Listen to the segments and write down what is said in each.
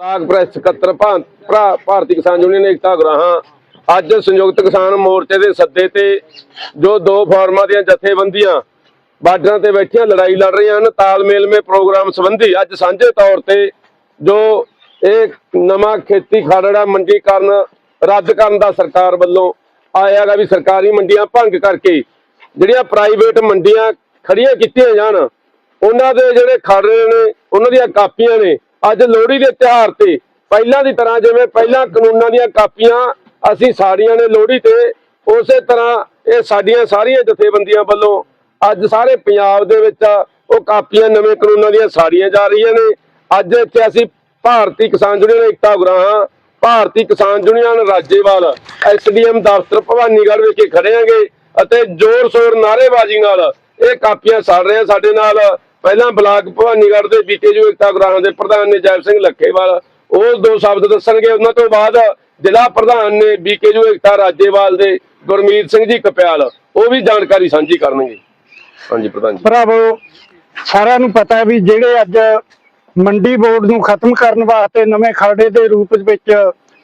ਸਾਗ ਪ੍ਰੈਸ ਸਕੱਤਰ ਭਾਰਤੀ ਕਿਸਾਨ ਯੂਨੀਅਨ ਏਕਤਾ ਗਰਾਹਾਂ। ਅੱਜ ਸੰਯੁਕਤ ਕਿਸਾਨ ਮੋਰਚੇ ਦੇ ਸੱਦੇ ਤੇ ਜੋ ਦੋ ਫਾਰਮਾਂ ਦੀਆਂ ਜਥੇਬੰਦੀਆਂ ਬਾਰਡਰਾਂ ਤੇ ਬੈਠੀਆਂ, ਲੜਾਈ ਲੜ ਰਹੀਆਂ ਹਨ ਤਾਲਮੇਲ ਮੇ ਪ੍ਰੋਗਰਾਮ ਸੰਬੰਧੀ ਅੱਜ ਸਾਂਝੇ ਤੌਰ ਤੇ ਜੋ ਇਹ ਨਵਾਂ ਖੇਤੀ ਖਾੜਾ ਮੰਡੀਕਰਨ ਰੱਦ ਕਰਨ ਦਾ ਸਰਕਾਰ ਵੱਲੋਂ ਆਇਆਗਾ ਵੀ ਸਰਕਾਰੀ ਮੰਡੀਆਂ ਭੰਗ ਕਰਕੇ ਜਿਹੜੀਆਂ ਪ੍ਰਾਈਵੇਟ ਮੰਡੀਆਂ ਖੜੀਆਂ ਕੀਤੀਆਂ ਜਾਣ, ਉਹਨਾਂ ਦੇ ਜਿਹੜੇ ਖਾੜੇ ਨੇ, ਉਹਨਾਂ ਦੀਆਂ ਕਾਪੀਆਂ ਨੇ ਅੱਜ ਲੋਹੜੀ ਦੇ ਤਿਉਹਾਰ ਤੇ ਪਹਿਲਾਂ ਦੀ ਤਰ੍ਹਾਂ ਜਿਵੇਂ ਪਹਿਲਾਂ ਕਾਨੂੰਨਾਂ ਦੀਆਂ ਕਾਪੀਆਂ ਅਸੀਂ ਸਾੜੀਆਂ ਨੇ ਲੋਹੜੀ ਤੇ, ਉਸੇ ਤਰ੍ਹਾਂ ਇਹ ਸਾਡੀਆਂ ਸਾਰੀਆਂ ਜਥੇਬੰਦੀਆਂ ਵੱਲੋਂ ਅੱਜ ਸਾਰੇ ਪੰਜਾਬ ਦੇ ਵਿੱਚ ਉਹ ਕਾਪੀਆਂ ਨਵੇਂ ਕਾਨੂੰਨਾਂ ਦੀਆਂ ਸਾੜੀਆਂ ਜਾ ਰਹੀਆਂ ਨੇ। ਅੱਜ ਇੱਥੇ ਅਸੀਂ ਭਾਰਤੀ ਕਿਸਾਨ ਯੂਨੀਅਨ ਏਕਤਾ ਉਗਰਾਹਾਂ, ਭਾਰਤੀ ਕਿਸਾਨ ਯੂਨੀਅਨ ਰਾਜੇਵਾਲ, ਐਸਡੀਐਮ ਦਫ਼ਤਰ ਭਵਾਨੀਗੜ੍ਹ ਵਿਖੇ ਖੜੇ ਆਂਗੇ ਅਤੇ ਜ਼ੋਰ ਸ਼ੋਰ ਨਾਅਰੇਬਾਜ਼ੀ ਨਾਲ ਇਹ ਕਾਪੀਆਂ ਸਾੜ ਰਹੇ ਸਾਡੇ ਨਾਲ। ਪਹਿਲਾਂ ਬਲਾਕ ਭਵਾਨੀਗੜ੍ਹ ਦੇ ਬੀਕੇਯੂ ਏਕਤਾ ਉਗਰਾਹਾਂ ਦੇ ਪ੍ਰਧਾਨ ਨੇ ਜੈਬ ਸਿੰਘ ਲੱਖੇਵਾਲ, ਉਹ ਦੋ ਸ਼ਬਦ ਦੱਸਣਗੇ। ਉਹਨਾਂ ਤੋਂ ਬਾਅਦ ਜ਼ਿਲ੍ਹਾ ਪ੍ਰਧਾਨ ਨੇ ਬੀਕੇਯੂ ਏਕਤਾ ਰਾਜੇਵਾਲ ਦੇ ਗੁਰਮੀਤ ਸਿੰਘ ਜੀ ਕਪਿਆਲ, ਉਹ ਵੀ ਜਾਣਕਾਰੀ ਸਾਂਝੀ ਕਰਨਗੇ। ਹਾਂਜੀ, ਪ੍ਰਧਾਨ ਜੀ। ਭਰਾਵੋ, ਸਾਰਿਆਂ ਨੂੰ ਪਤਾ ਵੀ ਜਿਹੜੇ ਅੱਜ ਮੰਡੀ ਬੋਰਡ ਨੂੰ ਖਤਮ ਕਰਨ ਵਾਸਤੇ ਨਵੇਂ ਖਾੜੇ ਦੇ ਰੂਪ ਵਿੱਚ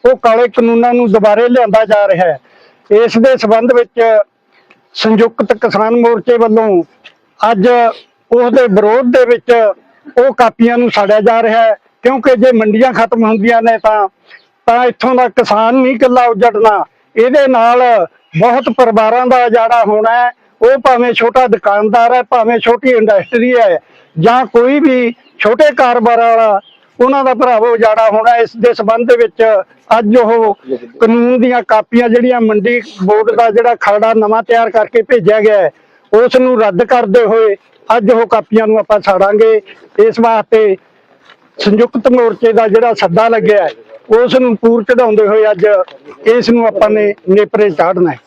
ਉਹ ਕਾਲੇ ਕਾਨੂੰਨਾਂ ਨੂੰ ਦੁਬਾਰੇ ਲਿਆਂਦਾ ਜਾ ਰਿਹਾ ਹੈ। ਇਸ ਦੇ ਸਬੰਧ ਵਿੱਚ ਸੰਯੁਕਤ ਕਿਸਾਨ ਮੋਰਚੇ ਵੱਲੋਂ ਅੱਜ ਉਸ ਦੇ ਵਿਰੋਧ ਦੇ ਵਿੱਚ ਉਹ ਕਾਪੀਆਂ ਨੂੰ ਸਾੜਿਆ ਜਾ ਰਿਹਾ ਹੈ। ਕਿਉਂਕਿ ਜੇ ਮੰਡੀਆਂ ਖਤਮ ਹੁੰਦੀਆਂ ਨੇ ਤਾਂ ਤਾਂ ਇੱਥੋਂ ਦਾ ਕਿਸਾਨ ਨਹੀਂ ਇਕੱਲਾ ਉਜੜਨਾ। ਇਹਦੇ ਨਾਲ ਬਹੁਤ ਪਰਿਵਾਰਾਂ ਦਾ ਉਜਾੜਾ ਹੋਣਾ ਹੈ। ਉਹ ਭਾਵੇਂ ਛੋਟਾ ਦੁਕਾਨਦਾਰ ਹੈ, ਭਾਵੇਂ ਛੋਟੀ ਇੰਡਸਟਰੀ ਹੈ, ਜਾਂ ਕੋਈ ਵੀ ਛੋਟੇ ਕਾਰੋਬਾਰ ਵਾਲਾ, ਉਹਨਾਂ ਦਾ ਭਰਾਵੋ ਉਜਾੜਾ ਹੋਣਾ ਇਸ ਦੇ ਸੰਬੰਧ ਦੇ ਵਿੱਚ ਅੱਜ ਉਹ ਕਾਨੂੰਨ ਦੀਆਂ ਕਾਪੀਆਂ ਜਿਹੜੀਆਂ ਮੰਡੀ ਬੋਰਡ ਦਾ ਜਿਹੜਾ ਖਰੜਾ ਨਵਾਂ ਤਿਆਰ ਕਰਕੇ ਭੇਜਿਆ ਗਿਆ ਹੈ, ਉਸ ਨੂੰ ਰੱਦ ਕਰਦੇ ਹੋਏ ਅੱਜ ਉਹ ਕਾਪੀਆਂ ਨੂੰ ਆਪਾਂ ਛਾੜਾਂਗੇ ਇਸ ਵਾਸਤੇ ਸੰਯੁਕਤ ਮੋਰਚੇ ਦਾ ਜਿਹੜਾ ਸੱਦਾ ਲੱਗਿਆ ਉਸ ਨੂੰ ਪੂਰ ਚੜਾਉਂਦੇ ਹੋਏ ਅੱਜ ਇਸ ਨੂੰ ਆਪਾਂ ਨੇ ਨੇਪਰੇ ਚਾੜਨਾ ਹੈ।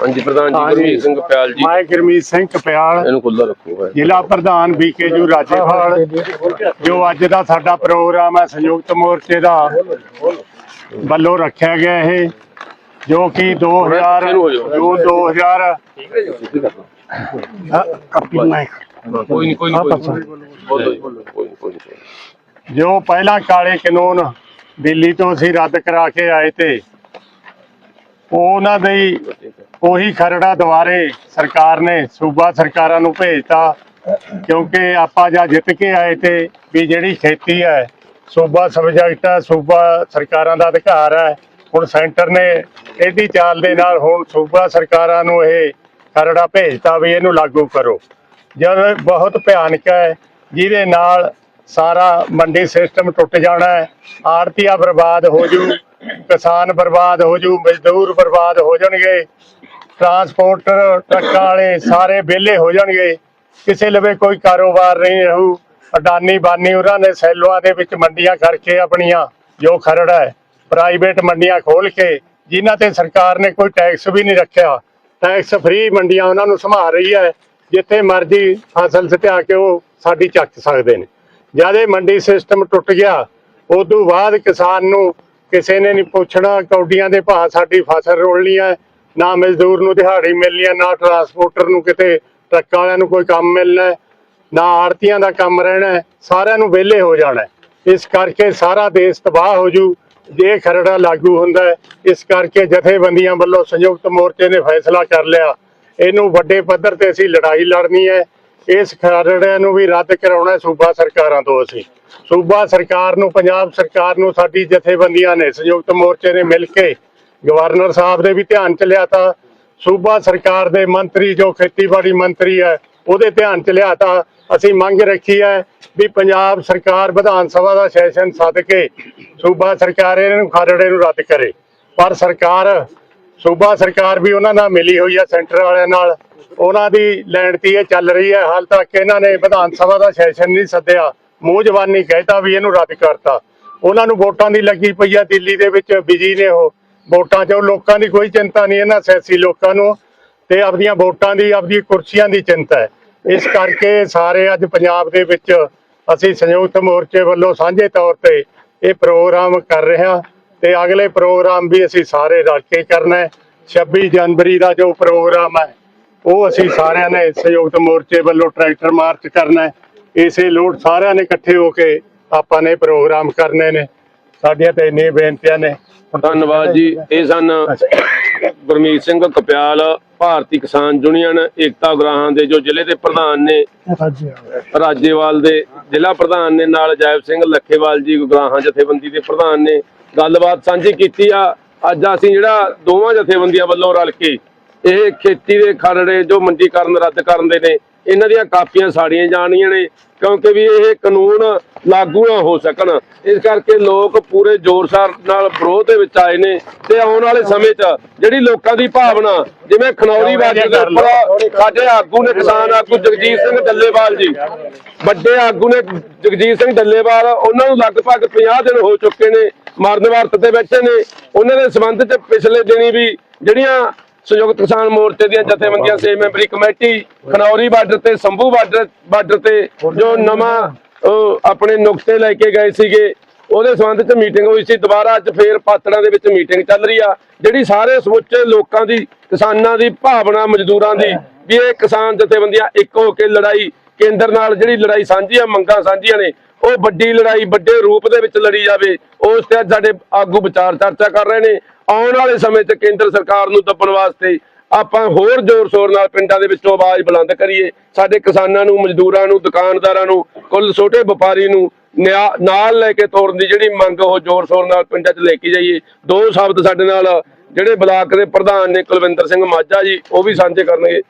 ਹਾਂਜੀ ਪ੍ਰਧਾਨ ਜੀ ਗੁਰਮੀਤ ਸਿੰਘ ਕਪਿਆਲ ਜੀ। ਮੈਂ ਗੁਰਮੀਤ ਸਿੰਘ ਕਪਿਆਲ। ਇਹਨੂੰ ਖੁੱਲਾ ਰੱਖੋ ਹੈ ਜ਼ਿਲ੍ਹਾ ਪ੍ਰਧਾਨ ਬੀਕੇਯੂ ਰਾਜੇਵਾਲ ਜੋ ਅੱਜ ਦਾ ਸਾਡਾ ਪ੍ਰੋਗਰਾਮ ਹੈ ਸੰਯੁਕਤ ਮੋਰਚੇ ਦਾ ਵੱਲੋਂ ਰੱਖਿਆ ਗਿਆ ਇਹ ਜੋ ਕਿ 2000 ਜੂਨ 2000 ਕਾਪੀ ਬਣਾਏ ਕੋਈ ਨਹੀਂ ਕੋਈ ਨਹੀਂ ਕੋਈ ਨਹੀਂ ਬੋਲੋ ਜੀ, ਬੋਲੋ, ਕੋਈ ਨਹੀਂ ਕੋਈ ਨਹੀਂ ਜੋ ਪਹਿਲਾਂ ਕਾਲੇ ਕਾਨੂੰਨ ਦਿੱਲੀ ਤੋਂ ਅਸੀਂ ਰੱਦ ਕਰਾ ਕੇ ਆਏ ਤੇ ਉਹਨਾਂ ਦੇ ਹੀ ਉਹੀ ਖਰੜਾ ਦੁਆਰੇ ਸਰਕਾਰ ਨੇ ਸੂਬਾ ਸਰਕਾਰਾਂ ਨੂੰ ਭੇਜਤਾ ਕਿਉਂਕਿ ਆਪਾਂ ਜਾਂ ਜਿੱਤ ਕੇ ਆਏ ਤੇ ਵੀ ਜਿਹੜੀ ਖੇਤੀ ਹੈ ਸੂਬਾ ਸਬਜੈਕਟ ਹੈ ਸੂਬਾ ਸਰਕਾਰਾਂ ਦਾ ਅਧਿਕਾਰ ਹੈ ਹੁਣ ਸੈਂਟਰ ਨੇ ਇਹਦੀ ਚਾਲ ਦੇ ਨਾਲ ਹੁਣ ਸੂਬਾ ਸਰਕਾਰਾਂ ਨੂੰ ਇਹ ਖਰੜਾ ਭੇਜਤਾ ਵੀ ਇਹਨੂੰ ਲਾਗੂ ਕਰੋ। ਜਦ ਬਹੁਤ ਭਿਆਨਕ ਹੈ, ਜਿਹਦੇ ਨਾਲ ਸਾਰਾ ਮੰਡੀ ਸਿਸਟਮ ਟੁੱਟ ਜਾਣਾ ਹੈ, ਆੜਤੀਆ ਬਰਬਾਦ ਹੋ ਜੂ, ਕਿਸਾਨ ਬਰਬਾਦ ਹੋ ਜੂ, ਮਜ਼ਦੂਰ ਬਰਬਾਦ ਹੋ ਜਾਣਗੇ ਟਰਾਂਸਪੋਰਟਰ ਟਰੱਕਾਂ ਵਾਲੇ ਸਾਰੇ ਵਿਹਲੇ ਹੋ ਜਾਣਗੇ। ਕਿਸੇ ਲਵੇ ਕੋਈ ਕਾਰੋਬਾਰ ਨਹੀਂ ਰਹੂ। ਅਡਾਨੀ ਬਾਨੀ ਉਹਨਾਂ ਨੇ ਸੈਲੋਆਂ ਦੇ ਵਿੱਚ ਮੰਡੀਆਂ ਕਰਕੇ ਆਪਣੀਆਂ, ਜੋ ਖਰੜਾ ਹੈ ਪ੍ਰਾਈਵੇਟ ਮੰਡੀਆਂ ਖੋਲ ਕੇ, ਜਿਨ੍ਹਾਂ ਤੇ ਸਰਕਾਰ ਨੇ ਕੋਈ ਟੈਕਸ ਵੀ ਨਹੀਂ ਰੱਖਿਆ ਟੈਕਸ ਫ੍ਰੀ ਮੰਡੀਆਂ ਉਹਨਾਂ ਨੂੰ ਸੰਭਾਲ ਰਹੀ ਹੈ, ਜਿੱਥੇ ਮਰਜ਼ੀ ਫਸਲ ਸਟਿਆ ਕੇ ਉਹ ਸਾਡੀ ਚੱਕ ਸਕਦੇ ਨੇ। ਜਦ ਇਹ ਮੰਡੀ ਸਿਸਟਮ ਟੁੱਟ ਗਿਆ, ਉਦੋਂ ਬਾਅਦ ਕਿਸਾਨ ਨੂੰ ਕਿਸੇ ਨੇ ਨਹੀਂ ਪੁੱਛਣਾ, ਕੌਡੀਆਂ ਦੇ ਭਾਅ ਸਾਡੀ ਫਸਲ ਰੋਲਣੀ ਹੈ, ਨਾ ਮਜ਼ਦੂਰ ਨੂੰ ਦਿਹਾੜੀ ਮਿਲਣੀ ਹੈ, ਨਾ ਟਰਾਂਸਪੋਰਟਰ ਨੂੰ ਕਿਤੇ ਟਰੱਕਾਂ ਵਾਲਿਆਂ ਨੂੰ ਕੋਈ ਕੰਮ ਮਿਲਣਾ ਨਾ ਆੜਤੀਆਂ ਦਾ ਕੰਮ ਰਹਿਣਾ ਸਾਰਿਆਂ ਨੂੰ ਵਿਹਲੇ ਹੋ ਜਾਣਾ ਇਸ ਕਰਕੇ ਸਾਰਾ ਦੇਸ਼ ਤਬਾਹ ਹੋ ਜੂ। ਜੇ ਖਰੜਾ ਲਾਗੂ ਹੁੰਦਾ ਹੈ। ਇਸ ਕਰਕੇ ਜਥੇਬੰਦੀਆਂ ਵੱਲੋਂ ਸੰਯੁਕਤ ਮੋਰਚੇ ਨੇ ਫੈਸਲਾ ਕਰ ਲਿਆ। ਇਹਨੂੰ ਵੱਡੇ ਪੱਧਰ ਤੇ ਅਸੀਂ ਲੜਾਈ ਲੜਨੀ ਹੈ। ਇਸ ਖਰੜੇ ਨੂੰ ਵੀ ਰੱਦ ਕਰਾਉਣਾ ਸੂਬਾ ਸਰਕਾਰਾਂ ਤੋਂ ਅਸੀਂ। ਸੂਬਾ ਸਰਕਾਰ ਨੂੰ, ਪੰਜਾਬ ਸਰਕਾਰ ਨੂੰ, ਸਾਡੀ ਜਥੇਬੰਦੀਆਂ ਨੇ, ਸੰਯੁਕਤ ਮੋਰਚੇ ਨੇ ਮਿਲ ਕੇ ਗਵਰਨਰ ਸਾਹਿਬ ਦੇ ਵੀ ਧਿਆਨ ਚ ਲਿਆ ਤਾ। ਸੂਬਾ ਸਰਕਾਰ ਦੇ ਮੰਤਰੀ, ਜੋ ਖੇਤੀਬਾੜੀ ਮੰਤਰੀ ਹੈ, ਉਹਦੇ ਧਿਆਨ ਚ ਲਿਆ ਤਾ। ਅਸੀਂ ਮੰਗ ਰੱਖੀ ਹੈ ਵੀ ਪੰਜਾਬ ਸਰਕਾਰ ਵਿਧਾਨ ਸਭਾ ਦਾ ਸੈਸ਼ਨ ਸੱਦ ਕੇ ਸੂਬਾ ਸਰਕਾਰ ਇਹਨਾਂ ਨੂੰ ਖਰੜੇ ਨੂੰ ਰੱਦ ਕਰੇ। ਪਰ ਸਰਕਾਰ, ਸੂਬਾ ਸਰਕਾਰ ਵੀ ਉਹਨਾਂ ਨਾਲ ਮਿਲੀ ਹੋਈ ਹੈ ਸੈਂਟਰ ਵਾਲਿਆਂ ਨਾਲ। ਉਹਨਾਂ ਦੀ ਲੈਣ ਤੀ ਇਹ ਚੱਲ ਰਹੀ ਹੈ। ਹਾਲ ਤੱਕ ਇਹਨਾਂ ਨੇ ਵਿਧਾਨ ਸਭਾ ਦਾ ਸੈਸ਼ਨ ਨਹੀਂ ਸੱਦਿਆ। ਮੂੰਹ ਜ਼ਬਾਨੀ ਕਹਿਤਾ ਵੀ ਇਹਨੂੰ ਰੱਦ ਕਰਤਾ। ਉਹਨਾਂ ਨੂੰ ਵੋਟਾਂ ਦੀ ਲੱਗੀ ਪਈ ਆ ਦਿੱਲੀ ਦੇ ਵਿੱਚ। ਬਿਜ਼ੀ ਨੇ ਉਹ ਵੋਟਾਂ 'ਚ। ਉਹ ਲੋਕਾਂ ਦੀ ਕੋਈ ਚਿੰਤਾ ਨਹੀਂ। ਇਹਨਾਂ ਸਿਆਸੀ ਲੋਕਾਂ ਨੂੰ ਤੇ ਆਪਣੀਆਂ ਵੋਟਾਂ ਦੀ ਆਪਦੀ ਕੁਰਸੀਆਂ ਦੀ ਚਿੰਤਾ ਹੈ। ਇਸ ਕਰਕੇ ਸਾਰੇ ਅੱਜ ਪੰਜਾਬ ਦੇ ਵਿੱਚ ਅਸੀਂ ਸੰਯੁਕਤ ਮੋਰਚੇ ਵੱਲੋਂ ਸਾਂਝੇ ਤੌਰ ਤੇ ਇਹ ਪ੍ਰੋਗਰਾਮ ਕਰ ਰਹੇ ਹਾਂ ਤੇ ਅਗਲੇ ਪ੍ਰੋਗਰਾਮ ਵੀ ਅਸੀਂ ਸਾਰੇ ਰਲ ਕੇ ਕਰਨਾ ਹੈ। 26 ਜਨਵਰੀ ਦਾ ਜੋ ਪ੍ਰੋਗਰਾਮ ਹੈ ਉਹ ਅਸੀਂ ਸਾਰਿਆਂ ਨੇ ਸੰਯੁਕਤ ਮੋਰਚੇ ਵੱਲੋਂ ਟਰੈਕਟਰ ਮਾਰਚ ਕਰਨਾ ਹੈ। ਇਸੇ ਲੋੜ ਸਾਰਿਆਂ ਨੇ ਇਕੱਠੇ ਹੋ ਕੇ ਆਪਾਂ ਨੇ ਪ੍ਰੋਗਰਾਮ ਕਰਨੇ ਨੇ। ਸਾਡੀਆਂ ਤੇ ਇੰਨੀਆਂ ਬੇਨਤੀਆਂ ਨੇ। ਧੰਨਵਾਦ ਜੀ। ਇਹ ਸਨ ਗੁਰਮੀਤ ਸਿੰਘ ਕਪਿਆਲ ਭਾਰਤੀ ਕਿਸਾਨ ਯੂਨੀਅਨ, ਏਕਤਾ ਉਗਰਾਹਾਂ ਦੇ ਜੋ ਜ਼ਿਲ੍ਹੇ ਦੇ ਪ੍ਰਧਾਨ ਨੇ, ਰਾਜੇਵਾਲ ਦੇ ਜ਼ਿਲ੍ਹਾ ਪ੍ਰਧਾਨ ਨੇ ਨਾਲ ਜੈਬ ਸਿੰਘ ਲੱਖੇਵਾਲ ਜੀ ਉਗਰਾਹਾਂ ਜਥੇਬੰਦੀ ਦੇ ਪ੍ਰਧਾਨ ਨੇ ਗੱਲਬਾਤ ਸਾਂਝੀ ਕੀਤੀ ਆ। ਅੱਜ ਅਸੀਂ ਜਿਹੜਾ ਦੋਵਾਂ ਜਥੇਬੰਦੀਆਂ ਵੱਲੋਂ ਰਲ ਕੇ ਇਹ ਖੇਤੀ ਦੇ ਖਰੜੇ ਜੋ ਮੰਡੀਕਰਨ ਰੱਦ ਕਰਨ ਦੇ ਨੇ, ਇਹਨਾਂ ਦੀਆਂ ਕਾਪੀਆਂ ਸਾੜੀਆਂ ਜਾਣੀਆਂ ਨੇ, ਕਿਉਂਕਿ ਵੀ ਇਹ ਕਾਨੂੰਨ ਲਾਗੂ ਨਾ ਹੋ ਸਕਣ। ਇਸ ਕਰਕੇ ਲੋਕ ਪੂਰੇ ਜ਼ੋਰ-ਸ਼ਾਰ ਨਾਲ ਵਿਰੋਧ ਦੇ ਵਿੱਚ ਆਏ ਨੇ ਤੇ ਆਉਣ ਵਾਲੇ ਸਮੇਂ 'ਚ ਜਿਹੜੀ ਲੋਕਾਂ ਦੀ ਭਾਵਨਾ ਜਿਵੇਂ ਖਨੌਰੀ ਬਾਜੀ ਦੇ ਉੱਪਰ ਸਾਡੇ ਆਗੂ ਨੇ ਕਿਸਾਨ ਆਗੂ ਜਗਜੀਤ ਸਿੰਘ ਡੱਲੇਵਾਲ ਜੀ ਵੱਡੇ ਆਗੂ ਨੇ ਜਗਜੀਤ ਸਿੰਘ ਡੱਲੇਵਾਲ ਉਹਨਾਂ ਨੂੰ ਲਗਭਗ 50 ਦਿਨ ਹੋ ਚੁੱਕੇ ਨੇ ਮਰਨ ਵਰਤ ਤੇ ਬੈਠੇ ਨੇ। ਉਹਨਾਂ ਦੇ ਸੰਬੰਧ 'ਚ ਪਿਛਲੇ ਦਿਨੀ ਵੀ ਜਿਹੜੀਆਂ ਸੰਯੁਕਤ ਕਿਸਾਨ ਮੋਰਚੇ ਦੀਆਂ ਜਥੇਬੰਦੀਆਂ ਸੇ ਮੈਂਬਰੀ ਕਮੇਟੀ ਖਨੌਰੀ ਬਾਰਡਰ ਤੇ ਸੰਭੂ ਬਾਰਡਰ ਬਾਰਡਰ ਤੇ ਜੋ ਨਵਾਂ ਆਪਣੇ ਨੁਕਤੇ ਲੈ ਕੇ ਗਏ ਸੀਗੇ। ਉਹਦੇ ਸੰਬੰਧ ਚ ਮੀਟਿੰਗ ਹੋਈ ਸੀ। ਦੁਬਾਰਾ ਅੱਜ ਫੇਰ ਪਾਤੜਾਂ ਦੇ ਵਿੱਚ ਮੀਟਿੰਗ ਚੱਲ ਰਹੀ ਆ। ਜਿਹੜੀ ਸਾਰੇ ਸਮੁੱਚੇ ਲੋਕਾਂ ਦੀ, ਕਿਸਾਨਾਂ ਦੀ, ਭਾਵਨਾ ਮਜ਼ਦੂਰਾਂ ਦੀ ਵੀ ਇਹ ਕਿਸਾਨ ਜਥੇਬੰਦੀਆਂ ਇੱਕ ਹੋ ਕੇ ਲੜਾਈ, ਕੇਂਦਰ ਨਾਲ ਜਿਹੜੀ ਲੜਾਈ ਸਾਂਝੀਆਂ ਮੰਗਾਂ ਸਾਂਝੀਆਂ ਨੇ, ਉਹ ਵੱਡੀ ਲੜਾਈ, ਵੱਡੇ ਰੂਪ ਦੇ ਵਿੱਚ ਲੜੀ ਜਾਵੇ, ਉਸ ਤੇ ਸਾਡੇ ਆਗੂ ਵਿਚਾਰ ਚਰਚਾ ਕਰ ਰਹੇ ਨੇ। ਆਉਣ ਵਾਲੇ ਸਮੇਂ 'ਚ ਕੇਂਦਰ ਸਰਕਾਰ ਨੂੰ ਦੱਬਣ ਵਾਸਤੇ ਆਪਾਂ ਹੋਰ ਜ਼ੋਰ ਸ਼ੋਰ ਨਾਲ ਪਿੰਡਾਂ ਦੇ ਵਿੱਚੋਂ ਆਵਾਜ਼ ਬੁਲੰਦ ਕਰੀਏ। ਸਾਡੇ ਕਿਸਾਨਾਂ ਨੂੰ, ਮਜ਼ਦੂਰਾਂ ਨੂੰ, ਦੁਕਾਨਦਾਰਾਂ ਨੂੰ, ਕੁੱਲ ਛੋਟੇ ਵਪਾਰੀ ਨੂੰ ਨਾਲ ਲੈ ਕੇ ਤੋਰਨ ਦੀ ਜਿਹੜੀ ਮੰਗ ਉਹ ਜ਼ੋਰ ਸ਼ੋਰ ਨਾਲ ਪਿੰਡਾਂ 'ਚ ਲੈ ਕੇ ਜਾਈਏ। ਦੋ ਸ਼ਬਦ ਸਾਡੇ ਨਾਲ ਜਿਹੜੇ ਬਲਾਕ ਦੇ ਪ੍ਰਧਾਨ ਨੇ ਕੁਲਵਿੰਦਰ ਸਿੰਘ ਮਾਝਾ ਜੀ, ਉਹ ਵੀ ਸਾਂਝੇ ਕਰਨਗੇ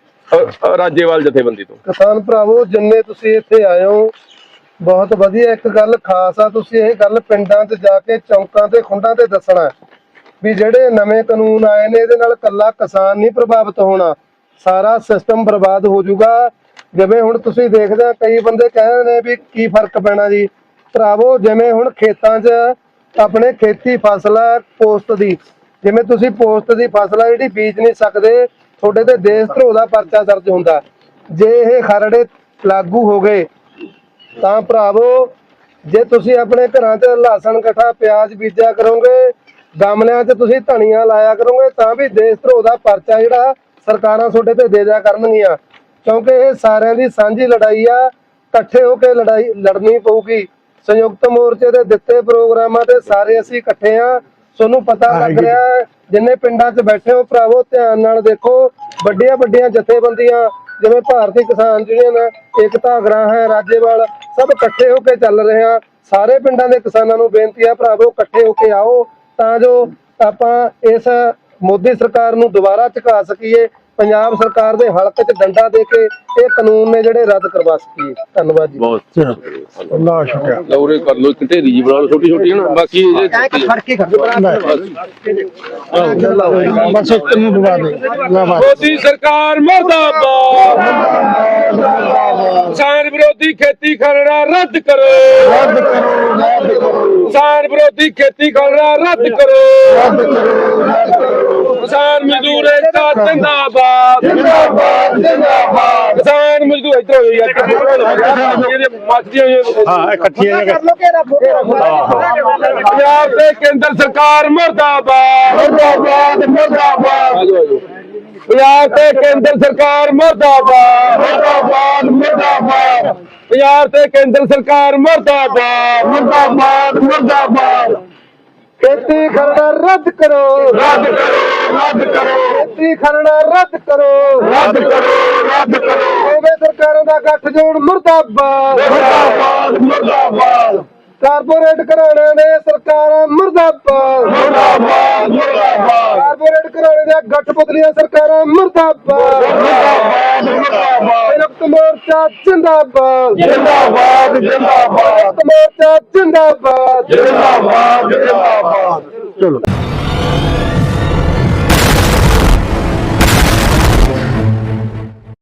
ਰਾਜੇਵਾਲ ਜਥੇਬੰਦੀ ਤੋਂ। ਕਿਸਾਨ ਭਰਾਵੋ, ਜਿੰਨੇ ਤੁਸੀਂ ਇੱਥੇ ਆਏ ਹੋ, ਬਹੁਤ ਵਧੀਆ ਇੱਕ ਗੱਲ ਖਾਸ ਆ। ਤੁਸੀਂ ਇਹ ਗੱਲ ਪਿੰਡਾਂ 'ਚ ਜਾ ਕੇ ਚੌਂਕਾਂ ਤੇ, ਖੁੰਡਾਂ ਤੇ ਦੱਸਣਾ ਵੀ ਜਿਹੜੇ ਨਵੇਂ ਕਾਨੂੰਨ ਆਏ ਨੇ, ਇਹਦੇ ਨਾਲ ਕੱਲਾ ਕਿਸਾਨ ਨਹੀਂ ਪ੍ਰਭਾਵਿਤ ਹੋਣਾ। ਸਾਰਾ ਸਿਸਟਮ ਬਰਬਾਦ ਹੋ ਜਾਊਗਾ। ਜਿਵੇਂ ਹੁਣ ਤੁਸੀਂ ਦੇਖਦੇ ਆ ਕਈ ਬੰਦੇ ਕਹਿੰਦੇ ਨੇ ਵੀ ਕੀ ਫ਼ਰਕ ਪੈਣਾ ਜੀ। ਭਰਾਵੋ, ਜਿਵੇਂ ਹੁਣ ਖੇਤਾਂ 'ਚ ਆਪਣੇ ਖੇਤੀ ਫਸਲ ਹੈ ਪੋਸਟ ਦੀ। ਜਿਵੇਂ ਤੁਸੀਂ ਪੋਸਟ ਦੀ ਫਸਲ ਹੈ ਜਿਹੜੀ ਬੀਜ ਨਹੀਂ ਸਕਦੇ, ਤੁਹਾਡੇ ਤੇ ਦੇਸ਼ ਧਰੋ ਦਾ ਪਰਚਾ ਦਰਜ ਹੁੰਦਾ। ਜੇ ਇਹ ਖਰੜੇ ਲਾਗੂ ਹੋ ਗਏ, ਤਾਂ ਭਰਾਵੋ, ਜੇ ਤੁਸੀਂ ਆਪਣੇ ਘਰਾਂ 'ਚ ਲਹਸਨ ਇਕੱਠਾ ਪਿਆਜ਼ ਬੀਜਿਆ ਕਰੋਗੇ ਗਮਲਿਆਂ 'ਚ ਤੁਸੀਂ ਧਨੀਆ ਲਾਇਆ ਕਰੋਗੇ ਤਾਂ ਵੀ ਦੇਸ਼ ਧਰੋਹ ਦਾ ਪਰਚਾ ਜਿਹੜਾ ਸਰਕਾਰਾਂ ਤੁਹਾਡੇ ਤੇ ਦੇ ਦਿਆ ਕਰਨਗੀਆਂ। ਕਿਉਂਕਿ ਇਹ ਸਾਰਿਆਂ ਦੀ ਸਾਂਝੀ ਲੜਾਈ ਆ ਇਕੱਠੇ ਹੋ ਕੇ ਲੜਾਈ ਲੜਨੀ ਪਊਗੀ। ਸੰਯੁਕਤ ਮੋਰਚੇ ਦੇ ਦਿੱਤੇ ਪ੍ਰੋਗਰਾਮਾਂ ਤੇ ਸਾਰੇ ਅਸੀਂ ਇਕੱਠੇ ਆ। ਤੁਹਾਨੂੰ ਪਤਾ ਲੱਗ ਰਿਹਾ ਜਿੰਨੇ ਪਿੰਡਾਂ 'ਚ ਬੈਠੇ ਹੋ ਭਰਾਵੋ ਧਿਆਨ ਨਾਲ ਦੇਖੋ ਵੱਡੀਆਂ ਵੱਡੀਆਂ ਜਥੇਬੰਦੀਆਂ ਜਿਵੇਂ ਭਾਰਤੀ ਕਿਸਾਨ ਯੂਨੀਅਨ ਏਕਤਾ ਗ੍ਰਾਹ ਹੈ ਰਾਜੇਵਾਲ ਸਭ ਇਕੱਠੇ ਹੋ ਕੇ ਚੱਲ ਰਹੇ ਆ। ਸਾਰੇ ਪਿੰਡਾਂ ਦੇ ਕਿਸਾਨਾਂ ਨੂੰ ਬੇਨਤੀ ਹੈ ਭਰਾਵੋ ਇਕੱਠੇ ਹੋ ਕੇ ਆਓ। ਤਾਂ ਜੋ ਆਪਾਂ ਇਸ ਮੋਦੀ ਸਰਕਾਰ ਨੂੰ ਦੁਬਾਰਾ ਝੁਕਾ ਸਕੀਏ ਪੰਜਾਬ ਸਰਕਾਰ ਦੇ ਹਲਕ 'ਚ ਡੰਡਾ ਦੇ ਕੇ ਇਹ ਕਾਨੂੰਨ ਨੇ ਜਿਹੜੇ ਰੱਦ ਕਰਵਾ ਸਕੀਏ। ਧੰਨਵਾਦ ਜੀ। ਬਹੁਤ ਅੱਲਾਹ ਸ਼ੁਕਰ। ਲੌਰੇ ਕਰ ਲੋ ਕਿਤੇ ਰੀਜ ਬਣਾ ਲਓ ਛੋਟੀ ਛੋਟੀ ਨਾ ਬਾਕੀ ਇਹ ਬਸ ਇੱਕ ਨੂੰ ਦਵਾ ਦੇ। ਲੈ ਬਸ। ਮੋਦੀ ਸਰਕਾਰ ਮਰਦਾਬਾਦ। ਕਿਸਾਨ ਵਿਰੋਧੀ ਖੇਤੀ ਖਰੜਾ ਰੱਦ ਕਰੋ। ਰੱਦ ਕਰੋ ਰੱਦ ਕਰੋ। ਕਿਸਾਨ ਵਿਰੋਧੀ ਖੇਤੀ ਖਰੜਾ ਰੱਦ ਕਰੋ। ਕਿਸਾਨ ਮਜ਼ਦੂਰ ਏਕਤਾ ਜਿੰਦਾਬਾਦ। ਜਿੰਦਾਬਾਦ ਜਿੰਦਾਬਾਦ ਕਿਸਾਨ ਮਜ਼ਦੂਰ ਇੱਧਰ ਹੋ ਯਾਰ ਇਹਦੇ ਮੱਚਦੀਆਂ ਹੋਈਆਂ ਹਾਂ ਇਕੱਠੀਆਂ ਜਗ੍ਹਾ ਪੰਜਾਬ ਤੇ ਕੇਂਦਰ ਸਰਕਾਰ ਮਰਦਾਬਾਦ। ਮੁਰਦਾਬਾਦ ਮੁਰਦਾਬਾਦ। ਪੰਜਾਬ ਤੇ ਕੇਂਦਰ ਸਰਕਾਰ ਮਰਦਾਬਾਦ। ਮੁਰਦਾਬਾਦ ਮੁਰਦਾਬਾਦ। ਪੰਜਾਬ ਤੇ ਕੇਂਦਰ ਸਰਕਾਰ ਮਰਦਾਬਾਦ। ਮੁਰਦਾਬਾਦ ਮੁਰਦਾਬਾਦ। ਖੇਤੀ ਖਰੜਾ ਰੱਦ ਕਰੋ। ਰੱਦ ਕਰੋ। ਰੱਦ ਕਰੋ। ਖੇਤੀ ਖਰੜਾ ਰੱਦ ਕਰੋ। ਰੱਦ ਕਰੋ ਰੱਦ ਕਰੋ। ਹੋਵੇ ਸਰਕਾਰਾਂ ਦਾ ਗੱਠਜੋੜ ਮੁਰਦਾਬਾਦ। ਮੁਰਦਾਬਾਦ ਮੁਰਦਾਬਾਦ। ਕਾਰਪੋਰੇਟ ਘਰਾਣਿਆਂ ਦੇ ਸਰਕਾਰਾਂ ਮੁਰਦਾਬਾਦ। ਮੁਰਦਾਬਾਦ ਮੁਰਦਾਬਾਦ। ਕਾਰਪੋਰੇਟ ਘਰਾਣੇ ਦੀਆਂ ਗੱਠਪੁਤਲੀਆਂ ਸਰਕਾਰਾਂ ਮੁਰਦਾਬਾਦ। ਮੁਰਦਾਬਾਦ ਮੁਰਦਾਬਾਦ। ਸੰਯੁਕਤ ਮੋਰਚਾ ਜਿੰਦਾਬਾਦ। ਜਿੰਦਾਬਾਦ ਜਿੰਦਾਬਾਦ। ਸੰਯੁਕਤ ਮੋਰਚਾ ਜਿੰਦਾਬਾਦ। ਜਿੰਦਾਬਾਦ ਜਿੰਦਾਬਾਦ। ਚਲੋ।